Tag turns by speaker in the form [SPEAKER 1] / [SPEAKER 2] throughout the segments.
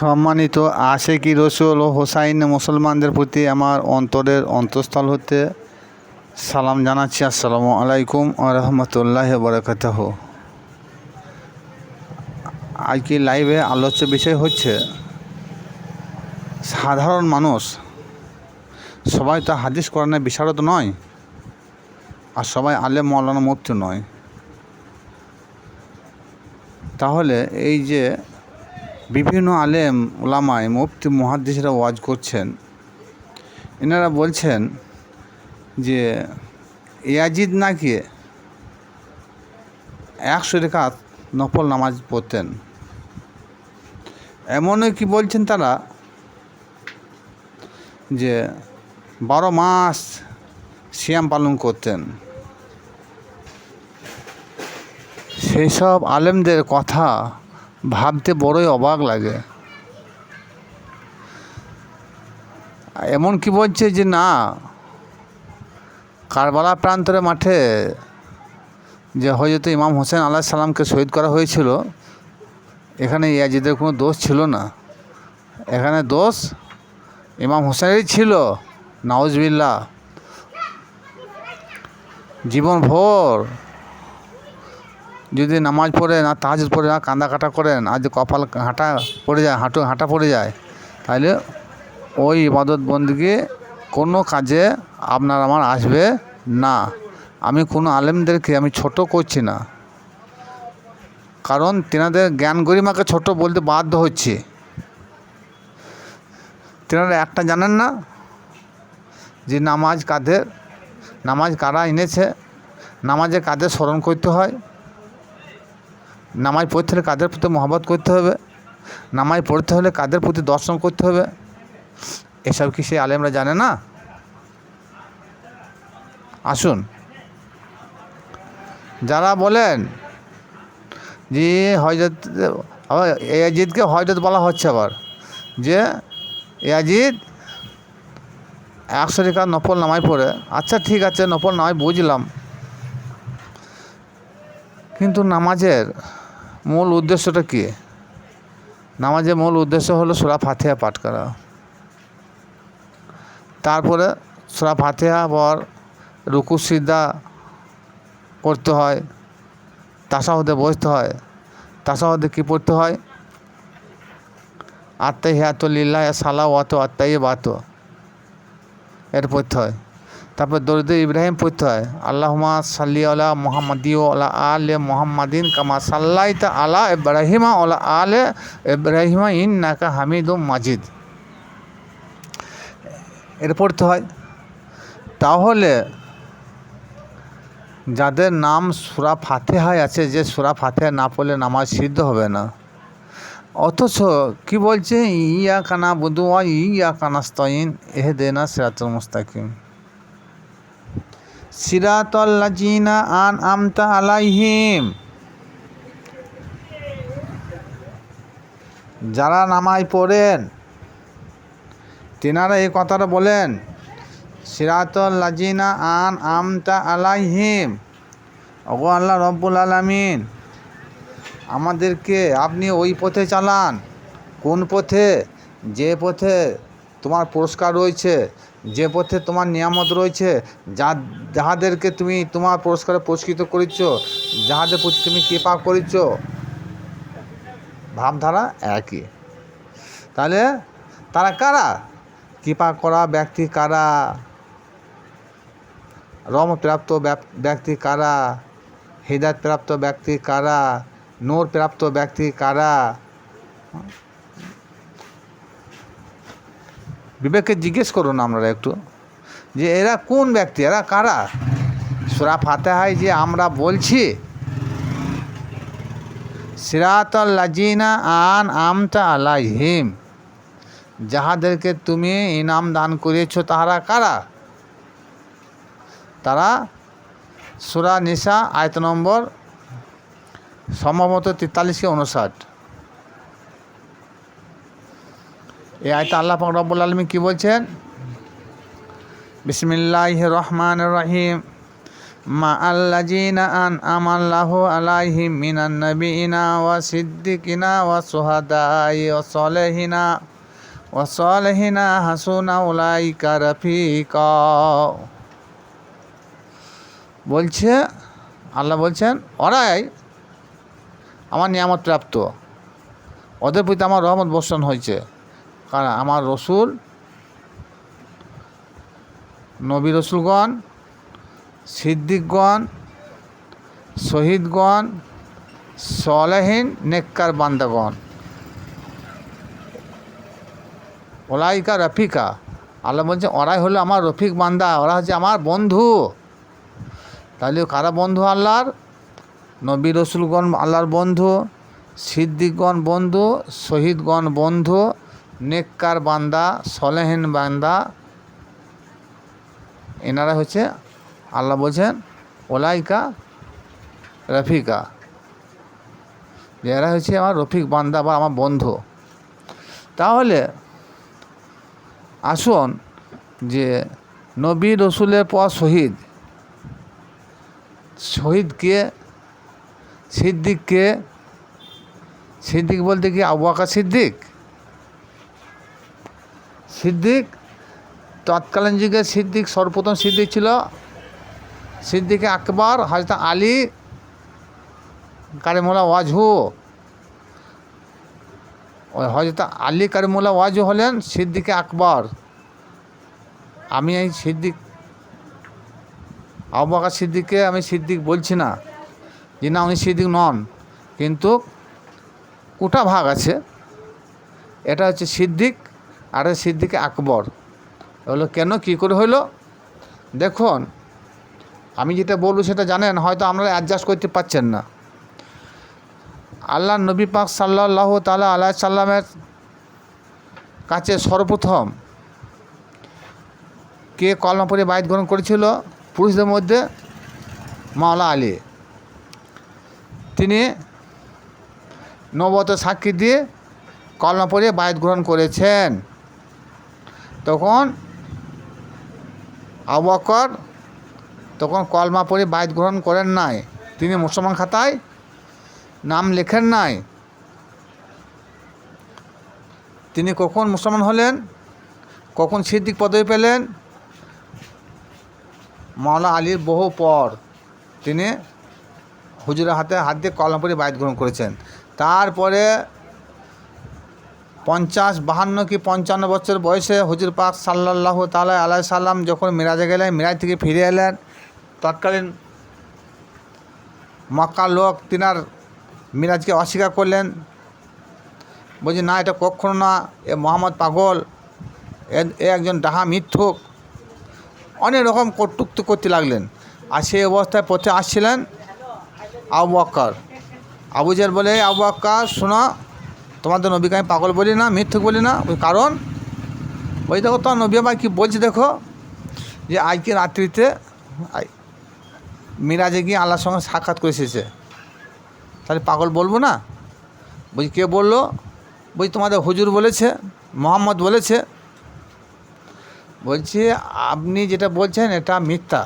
[SPEAKER 1] সম্মানিত আশেকি রসুল ও হোসাইন মুসলমানদের প্রতি আমার অন্তরের অন্তঃস্থল হতে সালাম জানাচ্ছি। আসসালামু আলাইকুম রহমতুল্লাহ বরকাতহ। আজকে লাইভে আলোচ্য বিষয় হচ্ছে, সাধারণ মানুষ, সবাই তো হাদিস কোরআনের বিশারদ নয়, আর সবাই আলেম মৌলানা মুফতি নয়। তাহলে এই যে বিভিন্ন আলেম ওলামায় মুফতি, মহাদ্দিসরা ওয়াজ করছেন। এনারা বলছেন যে, ইয়াজিদ নাকি একশো রেখাত নফল নামাজ পড়তেন। এমনই কি বলছেন তারা যে, বারো মাস সিয়াম পালন করতেন। সেই সব আলেমদের কথা ভাবতে বড়ই অবাক লাগে। এমন কি বলছে যে না, কারবালা প্রান্তরে মাঠে যে হয়তো ইমাম হোসেন আল্লাহ সাল্লামকে শহীদ করা হয়েছিল, এখানে ইয়াজিদের কোনো দোষ ছিল না। এখানে দোষ ইমাম হোসেনেরই ছিল নাউজবিল্লা জীবন ভোর যদি নামাজ পড়ে না তাজ পড়ে না কাঁদা কাটা করেন আর যে কপাল হাঁটা পড়ে যায়, হাঁটু, হাঁটা পড়ে যায়, তাহলে ওই ইবাদত বন্দিকে কোনো কাজে আপনার আমার আসবে না। আমি কোনো আলেমদেরকে, আমি ছোট করছি না। কারণ তেনাদের জ্ঞান গরিমাকে ছোট বলতে বাধ্য হচ্ছে। তেনারা একটা জানেন না যে নামাজ কাদের, নামাজ কারা এনেছে, নামাজে কাদের স্মরণ করতে হয়। নামাজ পড়তে হলে কাদের প্রতি মহব্বত করতে হবে? নামাজ পড়তে হলে কাদের প্রতি দর্শন করতে হবে? এসব কি সেই আলেমরা জানে না? আসুন। যারা বলেন যে হজরত আবার এয়াজিদকে হজরত বলা হচ্ছে আবার, যে এয়াজিদ একশো রেখা নফল নামাজ পড়ে। আচ্ছা ঠিক আছে, নফল নামাই বুঝলাম। কিন্তু নামাজের মূল উদ্দেশ্যটা কী? নামাজের মূল উদ্দেশ্য হলো সুরা ফাতেহা পাঠ করা। তারপরে সুরা ফাতেহা পর রুকু সিদ্ধা করতে হয়, তাসাহদে বসতে হয়। তাসাহদে কী পড়তে হয়? আত্মাই হিয়াতুল্লাহ সালা ওয়াত আত্মাই বাত এটা পড়তে হয়। তারপর দরিদ্র ইব্রাহিম পড়তে হয়। আল্লাহমা সাল্লি আলা মোহাম্মদিও আলা আলে মোহাম্মদিন কামা সাল্লাইতা আলা ইব্রাহিমা ওলা আলে ইব্রাহিমা ইন নাকা হামিদ মাজিদ। এটা পড়তে হয়, তাহলে যাদের নাম সুরা ফাতেহায় আছে, যে সুরা ফাতেহা না পড়লে নামাজ সিদ্ধ হবে না। অথচ কি বলছে? ইয়া কানা বুধুয়া ইয়া কানাস্তইন এহে দেনা সিরাতুল মুস্তাকিম। সিরাতল্লাজিনা আন আমতা আলাইহিম। যারা নামাজ পড়েন, তেনারা এই কথাটা বলেন সিরাতল্লাজিনা আন আমতা আলাইহিম। ওগো আল্লাহ রব্বুল আলমিন, আমাদেরকে আপনি ওই পথে চালান, কোন পথে, যে পথে তোমার পুরস্কার রয়েছে, যে পথে তোমার নিয়ামত রয়েছে, যা, যাহাদেরকে তুমি তোমার পুরস্কারে পুরস্কৃত করেছ যাহাদের প্রতি তুমি কৃপা করেছ ভাবধারা একই। তাহলে তারা কারা? কৃপা করা ব্যক্তি কারা? রম প্রাপ্ত ব্যক্তি কারা? হৃদায়ত প্রাপ্ত ব্যক্তি কারা? নূর প্রাপ্ত ব্যক্তি কারা? বিবেককে জিজ্ঞেস করুন আপনারা একটু, যে এরা কোন ব্যক্তি, এরা কারা? সুরা ফাতেহায় যে আমরা বলছি, সিরাতল লাজিনা আন আমতা আলাইহিম, যাহাদেরকে তুমি ইনাম দান করিয়েছ তাহারা কারা? তারা সুরা নিশা আয়ত নম্বর সম্ভবত তেতাল্লিশকে উনষাট এই আয়তা আল্লাহ পাক রব্বুল আলমী কী বলছেন? বিসমিল্লাহ রহমান রহিম। মা আল্লাজিনা আন আমাল্লাহু আলাইহিম মিনান নবিইনা ওয়া সিদ্দিকিনা ওয়া সুহাদাই ওয়া সলেহিনা ওয়া সলেহিনা হাসুনা উলাইকা রফিকা। বলছে, আল্লাহ বলছেন ওরাই আমার নিয়ামত প্রাপ্ত ওদের প্রতি আমার রহমত বর্ষণ হয়েছে। কারণ আমার রসুল, নবী রসুলগণ, সিদ্দিকগণ, শহীদগণ, সলেহীন নেককার বান্দাগণ। ওলাইকা রফিকা। আল্লাহ বলছে ওরাই হলো আমার রফিক বান্দা, ওরা হচ্ছে আমার বন্ধু। তাহলে কারা বন্ধু? আল্লাহর নবী রসুলগণ আল্লাহর বন্ধু, সিদ্দিকগণ বন্ধু, শহীদগণ বন্ধু। নেককার বান্দা, সলেহীন বান্দা, এনারা হচ্ছে আল্লাহ বলছেন, ওলাইকা রফিকা। এরা হচ্ছে আমার রফিক বান্দা বা আমার বন্ধু। তাহলে আসুন যে নবী রসুলের পর শহীদ। শহীদকে সিদ্দিককে সিদ্দিক বলতে কি আবু বকর সিদ্দিক? সিদ্দিক, তৎকালীন যুগে সিদ্দিক সর্বপ্রথম সিদ্দিক ছিল। সিদ্দিকে আকবর হজরত আলী কারিমুল্লা ওয়াজহু। ওই হজরত আলী কারিমুল্লা ওয়াজহু হলেন সিদ্দিকে আকবর। আমি এই সিদ্দিক, আবু বকর সিদ্দিককে আমি সিদ্দিক বলছি না, যে না, উনি সিদ্দিক নন। কিন্তু কোটা ভাগ আছে। এটা হচ্ছে সিদ্দিক আর সিদ্দিকে আকবর। হলো, কেন? কী করে হইল? দেখুন, আমি যেটা বলব সেটা জানেন, হয়তো আপনারা অ্যাডজাস্ট করতে পারছেন না। আল্লাহ নবী পাক সাল্লাহ তালা আল্লাহ সাল্লামের কাছে সর্বপ্রথম কে কলমা পড়ে বাইত গ্রহণ করেছিল? পুরুষদের মধ্যে মাওলা আলী। তিনি নবত সাক্ষী দিয়ে কলমা পড়ে বায়ত গ্রহণ করেছেন। তখন আবু বকর তখন কলমা পড়ে বায়ত গ্রহণ করেন নাই। তিনি মুসলমান খাতায় নাম লেখেন নাই। তিনি কখন মুসলমান হলেন? কখন সিদ্দিক পদবি পেলেন? মাওলা আলীর বহু পর তিনি হুজুরের হাতে হাত দিয়ে কলম পরে বায়ত গ্রহণ করেছেন। তারপরে পঞ্চাশ, বাহান্ন কি পঞ্চান্ন বছর বয়সে হুজুর পাক সাল্লাহ তালা আলাই সাল্লাম যখন মিরাজে গেলেন, মিরাজ থেকে ফিরে এলেন, তৎকালীন মক্কার লোক তিনার মিরাজকে অস্বীকার করলেন। বলছি, না, এটা কখনো না, এ মোহাম্মদ পাগল, এ একজন ডাহা মিথ্যুক। অনেক রকম কটুক্তি করতে লাগলেন। আর সেই অবস্থায় পথে আসছিলেন আবু বক্কর। আবু জের বলে আবু বক্কর, শোনো তোমাদের নবীকে আমি পাগল বলি না, মিথ্যুক বলি না। কারণ? ওই দেখো তোমার নবী আমার কী বলছে দেখো? যে আজকে রাত্রিতে মিরাজে গিয়ে আল্লাহর সঙ্গে সাক্ষাৎ করে এসেছে। তাহলে পাগল বলব না? বলছি, কে বলল? বলছি, তোমাদের হুজুর বলেছে, মোহাম্মদ বলেছে। বলছি, আপনি যেটা বলছেন এটা মিথ্যা।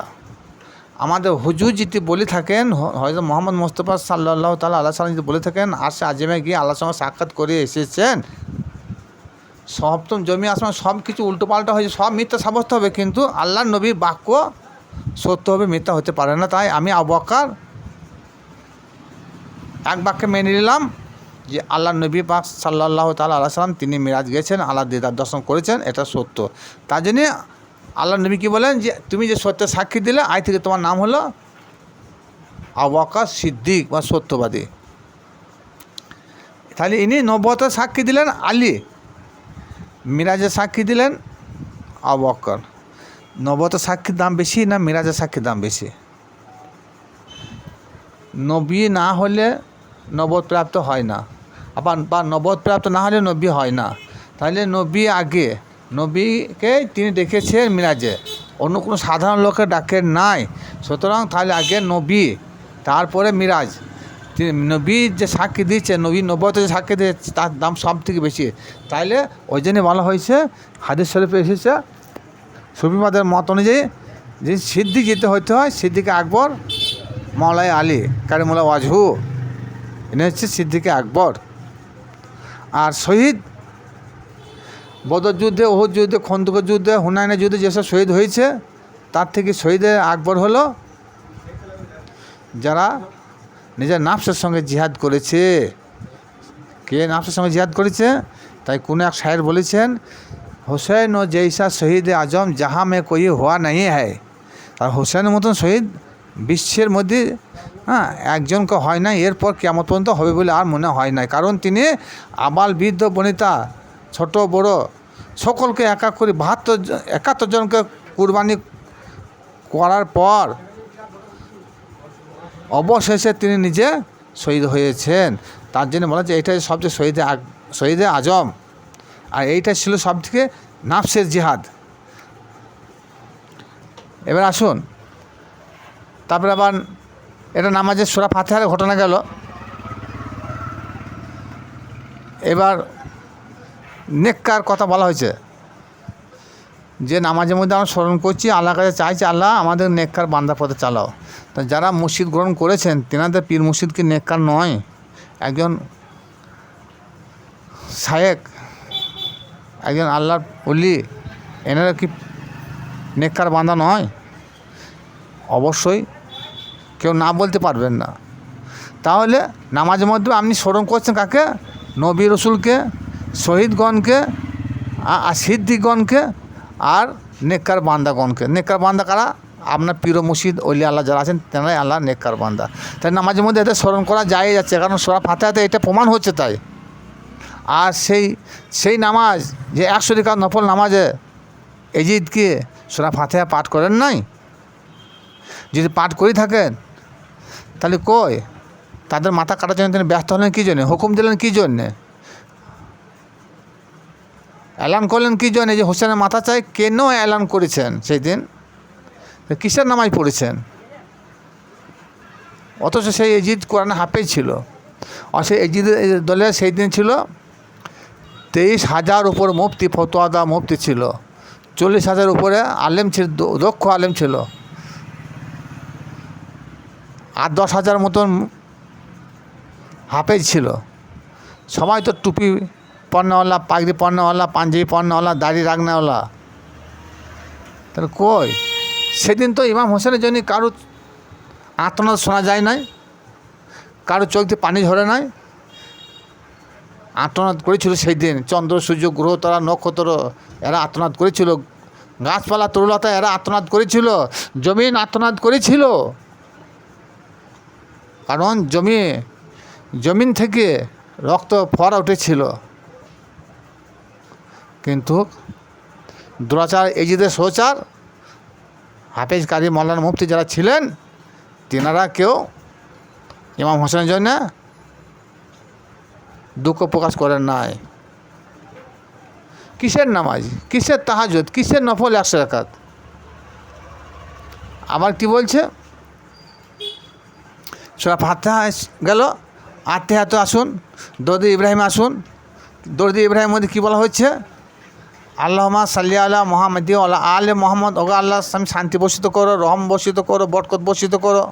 [SPEAKER 1] আমাদের হুজুর যদি বলে থাকেন হয়তো মোহাম্মদ মোস্তফা সাল্লাহ তালা আল্লাহ সাল্লাম যদি বলে থাকেন আর সে আজমে গিয়ে আল্লাহর সঙ্গে সাক্ষাৎ করে এসেছেন, সপ্তম জমি আসমান সব কিছু উল্টোপাল্টা হয়েছে, সব মিথ্যা সাব্যস্ত হবে, কিন্তু আল্লাহর নবীর বাক্য সত্য হবে, মিথ্যা হতে পারে না। তাই আমি আবকার এক বাক্যে মেনে নিলাম যে আল্লাহ নবী পাক সাল্লাহ তাল আল্লাহ সাল্লাম তিনি মিরাজ গেছেন, আল্লাহ দিদার দর্শন করেছেন, এটা সত্য। তার জন্যে আল্লাহ নবী কি বলেন যে, তুমি যে সত্যের সাক্ষী দিলে, আজ থেকে তোমার নাম হলো আবাকা সিদ্দিক বা সত্যবাদী। তাহলে ইনি নব্বতের সাক্ষী দিলেন আলী। মিরাজের সাক্ষী দিলেন আবকর নবতের সাক্ষীর দাম বেশি না মিরাজের সাক্ষীর দাম বেশি? নবী না হলে নবদ প্রাপ্ত হয় না। আবার বা নবদ প্রাপ্ত না হলে নবী হয় না। তাহলে নবী আগে নবীকে তিনি ডেকেছেন মিরাজে। অন্য কোনো সাধারণ লোকের ডাকের নাই। সুতরাং তাহলে আগে নবী, তারপরে মিরাজ। নবী যে সাক্ষী দিচ্ছে নবী নবতে যে সাক্ষী দিচ্ছে তার দাম সব থেকে বেশি। তাইলে ওই জন্যে বলা হয়েছে, হাদিস শরীফে এসেছে সুফিবাদের মত অনুযায়ী যে সিদ্দিক যেতে হইতে হয়, সিদ্দিকে আকবর মৌলাই আলী কারিমুল্লা ওয়াজহু। এনে হচ্ছে সিদ্দিকে আকবর। আর শহীদ বদর যুদ্ধে, ওহুদ যুদ্ধে খন্দকের যুদ্ধে হুনায়নের যুদ্ধে যেসব শহীদ হয়েছে, তার থেকে শহীদের আকবর হলো যারা নিজের নাফসের সঙ্গে জিহাদ করেছে। কে নাফসের সঙ্গে জিহাদ করেছে? তাই কোনো এক শায়ের বলেছেন, হোসেন ও জৈসা শহীদ আজম যাহা মে কই হওয়া নাই হ্যায়। আর হোসেনের মতন শহীদ বিশ্বের মধ্যে হ্যাঁ একজনকে হয় না এরপর কেমন পর্যন্ত হবে বলে আর মনে হয় না কারণ তিনি আবাল বৃদ্ধ বনিতা ছোট, বড়, সকলকে একা করে, বাহাত্তর একাত্তর জনকে কুরবানি করার পর অবশেষে তিনি নিজে শহীদ হয়েছেন। তার জন্য বলা যে এইটাই সবচেয়ে শহীদে শহীদে আজম। আর এইটা ছিল সব থেকে নাফসের জিহাদ। এবার আসুন। তারপরে আবার এটা নামাজের সোরা ফাতেহার ঘটনা গেল। এবার নেককার কথা বলা হয়েছে। যে নামাজের মধ্যে আমরা স্মরণ করছি আল্লাহ কাছে চাইছি, আল্লাহ আমাদের নেককার বান্দা পথে চালাও। তা যারা মসজিদ গ্রহণ করেছেন, তেনাদের পীর মসজিদ কি নেককার নয়, একজন শায়েক, একজন আল্লাহর অলি এনারা কি নেককার বান্দা নয়? অবশ্যই কেউ না বলতে পারবেন না। তাহলে নামাজের মধ্যে আপনি স্মরণ করছেন কাকে? নবী রসুলকে শহীদগণকে সিদ্দিকগণকে আর নেককার বান্দাগণকে। নেককার বান্দা কারা? আপনার পীর মুর্শিদ অলি আল্লাহ যারা আছেন তেনারাই আল্লাহ নেককার বান্দা। তাই নামাজের মধ্যে এদের স্মরণ করা যায় যাচ্ছে, কারণ সোরা ফাতেহাতে এটা প্রমাণ হচ্ছে তাই। আর সেই সেই নামাজ, যে একশো রেখা নফল নামাজে এজিদকে সোরা ফাতেহা পাঠ করেন নাই? যদি পাঠ করে থাকেন, তাহলে কই? তাদের মাথা কাটার জন্য তিনি ব্যস্ত হলেন কী জন্যে? হুকুম দিলেন কী জন্যে? অ্যালান করলেন কী জন্যে? যে হোসেনের মাথা চাই, কেন অ্যালান করেছেন সেই দিন কিসের নামাজ পড়েছেন? অথচ সেই এজিদ কোরআনে হাফেজ ছিল। আর সেই এজিদ দলের সেই দিন ছিল, তেইশ হাজার উপর মুফতি ফতোয়াদা মুফতি ছিল। চল্লিশ হাজার উপরে আলেম ছিল দক্ষ আলেম ছিল। আর দশ হাজার মতন হাফেজ ছিল। সবাই তো টুপি পণ্যওয়ালা, পাগড়ি পণ্যওয়ালা, পাঞ্জাবি পণ্যওয়ালা, দাড়ি রাগনাওয়ালা। তাহলে কই? সেদিন তো ইমাম হোসেনের জন্য কারও আত্মনাদ শোনা যায় নাই, কারও চোখ দিয়ে পানি ঝরে নাই। আত্মনাদ করেছিল সেই দিন চন্দ্র, সূর্য, গ্রহ, তারা, নক্ষত্র, এরা আত্মনাদ করেছিল। গাছপালা, তরুলতা, এরা আত্মনাদ করেছিল, জমিন আত্মনাদ করেছিল। কারণ জমি, জমিন থেকে রক্ত ফরা উঠেছিল। কিন্তু দুরাচার এজিদের সোচার হাফেজ কারি মৌলানা মুফতি যারা ছিলেন, তেনারা কেউ ইমাম হোসেনের জন্য দুঃখ প্রকাশ করেন নাই। কিসের নামাজ? কিসের তাহাজুদ কিসের নফল একশো রাকাত? আবার কি বলছে? সোরা ফাতে গেল আটটি হাতে আসুন, দরদি ইব্রাহিম আসুন, দরদি ইব্রাহিম মধ্যে কী বলা হচ্ছে আল্লাহমা সাল্লি আল্লাহ মোহাম্মদ আল্লাহ আলে মোহাম্মদ ওগা আল্লাহ আমি শান্তি বর্ষিত করো রহম বর্ষিত করো বরকত বর্ষিত করো।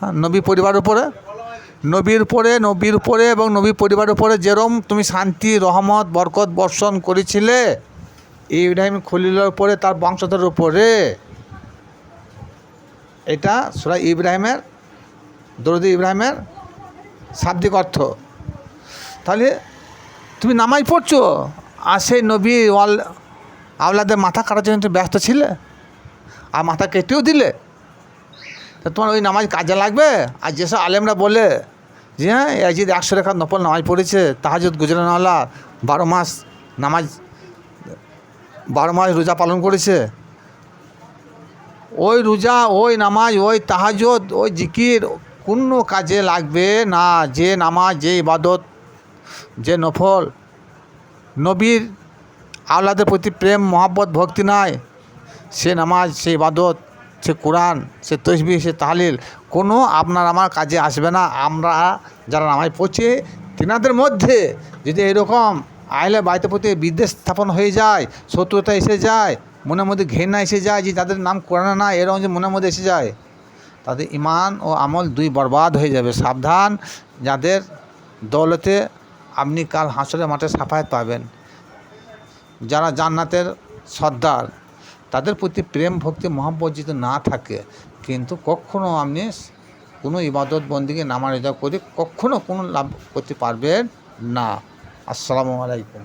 [SPEAKER 1] হ্যাঁ, নবী পরিবার উপরে নবীর উপরে নবীর উপরে এবং নবী পরিবার উপরে যেরম তুমি শান্তি রহমত বরকত বর্ষণ করেছিলে ইব্রাহিম খলিলের উপরে তার বংশধরের উপরে। এটা সুরা ইব্রাহিমের দরদি ইব্রাহিমের শাব্দিক অর্থ। তাহলে তুমি নামাজ পড়ছো? আর সেই নবী ওয়াল আওলাদের মাথা কাটার জন্য তুমি ব্যস্ত ছিলে? আর মাথা কেটেও দিলে? তা তোমার ওই নামাজ কাজে লাগবে? আর যেসব আলেমরা বলে যে হ্যাঁ এই এজিদ একশো রেখা নফল নামাজ পড়েছে তাহাজুদ গুজরানওয়ালা বারো মাস নামাজ, বারো মাস রোজা পালন করেছে। ওই রোজা, ওই নামাজ, ওই তাহাজত ওই জিকির কোনো কাজে লাগবে না। যে নামাজ, যে ইবাদত যে নফল, নবীর আওলাদের প্রতি প্রেম, মহাব্বত, ভক্তি নাই। সে নামাজ, সে ইবাদত, সে কোরআন, সে তসবি সে তাহলিল, কোনো আপনার আমার কাজে আসবে না। আমরা যারা নামাজ পড়ছি, তিনাদের মধ্যে যদি এরকম আইলে বাড়িতে প্রতি বিদ্বেষ স্থাপন হয়ে যায়, শত্রুতা এসে যায়, মনের মধ্যে ঘেন্না এসে যায় যে তাদের নাম কোরআনে না, এরকম যে মনের মধ্যে এসে যায়, তাদের ইমান ও আমল দুই বরবাদ হয়ে যাবে। সাবধান, যাদের দৌলতে আপনি কাল হাসরের মাঠে সাফায়াত পাবেন। যারা জান্নাতের সর্দার, তাদের প্রতি প্রেম, ভক্তি, মহাব্বত না থাকে, কিন্তু কখনও আপনি কোনো ইবাদত বন্দিকে নামা নামারিজা করে কখনও কোনো লাভ করতে পারবেন না। আসসালামু আলাইকুম।